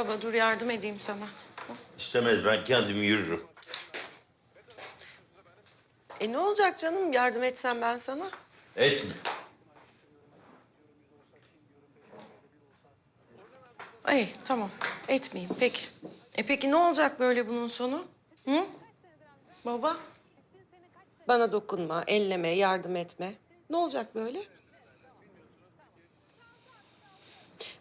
Baba dur yardım edeyim sana. İstemez ben kendim yürürüm. E ne olacak canım yardım etsem ben sana? Etme. Ay tamam etmeyeyim peki. E peki ne olacak böyle bunun sonu? Hı? Baba? Bana dokunma, elleme, yardım etme. Ne olacak böyle?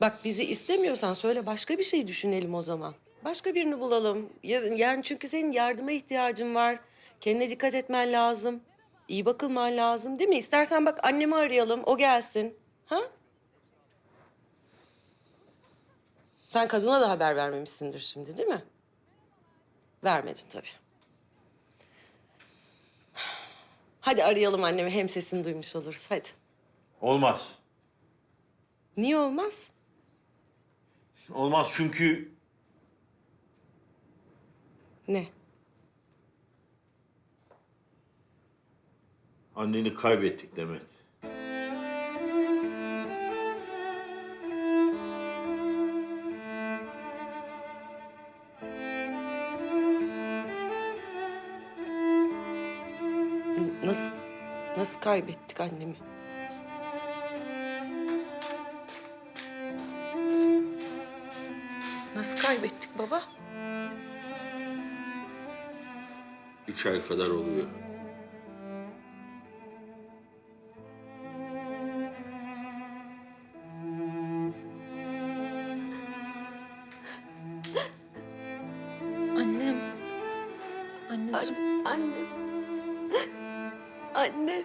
Bak bizi istemiyorsan söyle başka bir şey düşünelim o zaman. Başka birini bulalım. Ya- Yani çünkü senin yardıma ihtiyacın var. Kendine dikkat etmen lazım. İyi bakılman lazım değil mi? İstersen bak annemi arayalım, o gelsin. Ha? Sen kadına da haber vermemişsindir şimdi değil mi? Vermedin tabii. Hadi arayalım annemi hem sesini duymuş oluruz hadi. Olmaz. Niye olmaz? Olmaz çünkü Ne? anneni kaybettik Demet. N- Nasıl nasıl kaybettik annemi? Nasıl kaybettik baba? Üç ay kadar oluyor. Annem. Anneciğim. Anne. Anne.